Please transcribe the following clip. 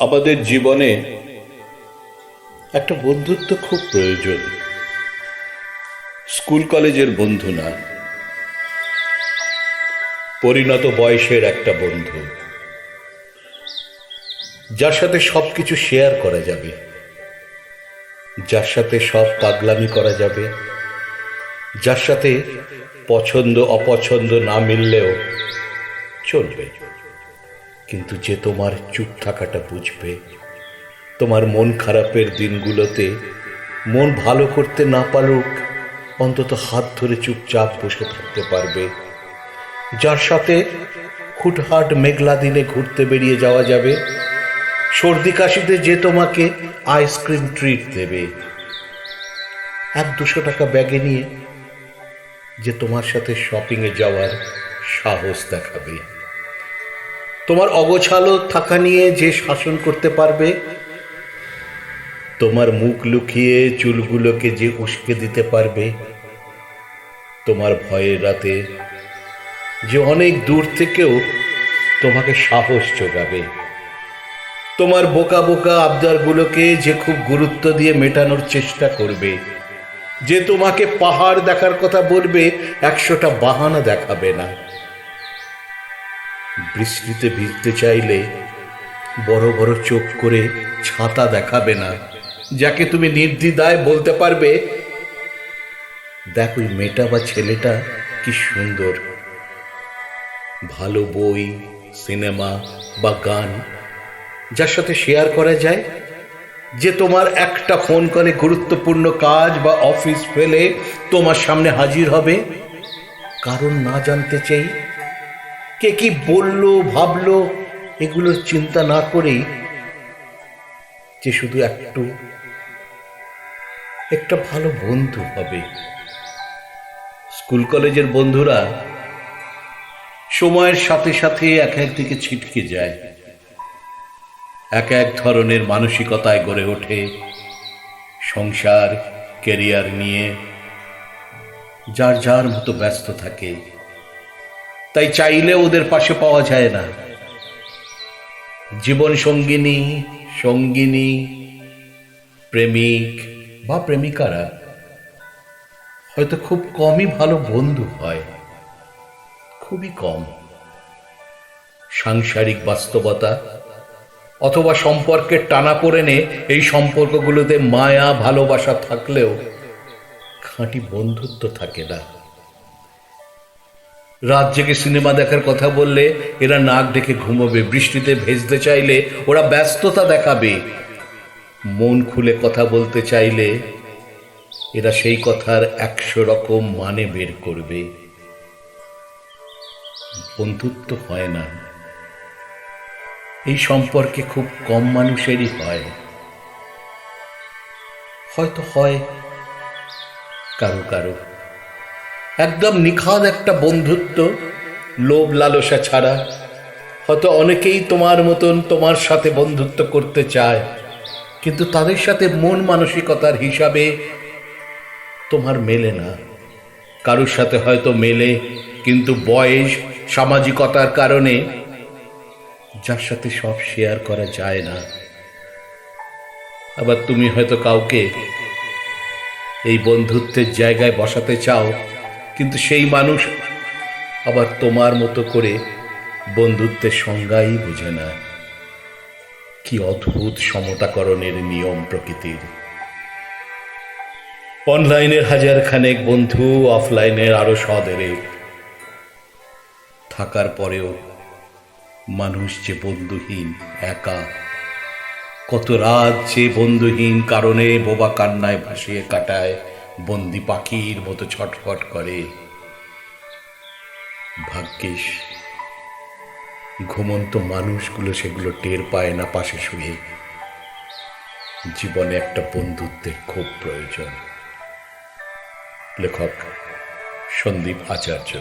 আমাদের জীবনে একটা বন্ধুত্ব খুব প্রয়োজন। স্কুল কলেজের বন্ধু না। পরিণত বয়সের একটা বন্ধু। যার সাথে সব কিছু শেয়ার করা যাবে। যার সাথে সব পাগলামি করা যাবে। যার সাথে পছন্দ, অপছন্দ না মিললেও চলবে। কিন্তু যে তোমার চুপ থাকাটা বুঝবে, তোমার মন খারাপের দিনগুলোতে মন ভালো করতে না পারুক, অন্তত হাত ধরে চুপচাপ বসে থাকতে পারবে। যার সাথে হুটহাট মেঘলা দিনে ঘুরতে বেরিয়ে যাওয়া যাবে, সর্দি কাশিতে যে তোমাকে আইসক্রিম ট্রিট দেবে। এক দুশো টাকা ব্যাগে নিয়ে যে তোমার সাথে শপিংয়ে যাওয়ার সাহস দেখাবে। তোমার অগোছালো থাকা নিয়ে যে শাসন করতে পারবে, তোমার মুখ লুকিয়ে চুলগুলোকে যে উস্কে দিতে পারবে, তোমার ভয়ের রাতে যে অনেক দূর থেকেও তোমাকে সাহস যোগাবে। তোমার বোকা বোকা আবদারগুলোকে যে খুব গুরুত্ব দিয়ে মেটানোর চেষ্টা করবে যে তোমাকে পাহাড় দেখার কথা বলবে, একশোটা বাহানা দেখাবে না। বৃষ্টিতে ভিজতে চাইলে বড় বড় চোখ করে ছাতা দেখাবে না, যাকে তুমি নির্দ্বিধায় বলতে পারবে, দেখ ওই মেয়েটা বা ছেলেটা কি সুন্দর। ভালো বই, সিনেমা বা গান, যার সাথে শেয়ার করা যায়। যে তোমার একটা ফোন কলে গুরুত্বপূর্ণ কাজ বা অফিস ফেলে তোমার সামনে হাজির হবে। কারণ না জানতে চাই কে কি বলল, ভাবলো এগুলোর চিন্তা না করেই যে শুধু একটু, একটা ভালো বন্ধু হবে। স্কুল কলেজের বন্ধুরা সময়ের সাথে সাথে এক একদিকে ছিটকে যায়। এক এক ধরনের মানসিকতায় গড়ে ওঠে সংসার কেরিয়ার নিয়ে। যার যার মতো ব্যস্ত থাকে। তাই চাইলে ওদের পাশে পাওয়া যায় না। জীবন সঙ্গিনী সঙ্গিনী, প্রেমিক বা প্রেমিকারা হয়তো খুব কমই ভালো বন্ধু হয়। খুবই কম। সাংসারিক বাস্তবতা অথবা সম্পর্কের টানা পড়েনে এই সম্পর্কগুলোতে মায়া, ভালোবাসা থাকলেও খাঁটি বন্ধুত্ব থাকে না। রাত জেগে সিনেমা দেখার কথা বললে এরা নাক ডেকে ঘুমোবে, বৃষ্টিতে ভেজতে চাইলে ওরা ব্যস্ততা দেখাবে। মন খুলে কথা বলতে চাইলে এরা সেই কথার একশো রকম মানে বের করবে। বন্ধুত্ব হয় না। এই সম্পর্কে খুব কম মানুষেরই হয়। হয়তো হয় কারও কারও। একদম নিখাদ একটা বন্ধুত্ব, লোভ লালসা ছাড়া। হয়তো অনেকেই তোমার মতন তোমার সাথে বন্ধুত্ব করতে চায়, কিন্তু তাদের সাথে মন মানসিকতার হিসাবে তোমার মেলে না। কারোর সাথে হয়তো মেলে, কিন্তু বয়স, সামাজিকতার কারণে যার সাথে সব শেয়ার করা যায় না। আবার তুমি হয়তো কাউকে এই বন্ধুত্বের জায়গায় বসাতে চাও, কিন্তু সেই মানুষ আবার তোমার মতো করে বন্ধুত্বের সংজ্ঞাই বুঝে না। কি অদ্ভুত সমতাকরণের নিয়ম প্রকৃতির। অনলাইনের হাজার খানেক বন্ধু, অফলাইনের আরও সদেরেক থাকার পরেও মানুষ যে বন্ধুহীন, একা। কত রাত যে বন্ধুহীন কারণে বোবা কান্নায় ভাসিয়ে কাটায়, বন্দি পাখির মতো ছটফট করে। ভাগ্যিস, ঘুমন্ত মানুষগুলো সেগুলো টের পায় না পাশে শুয়ে। জীবনে একটা বন্ধুত্বের খুব প্রয়োজন। লেখক সন্দীপ আচার্য।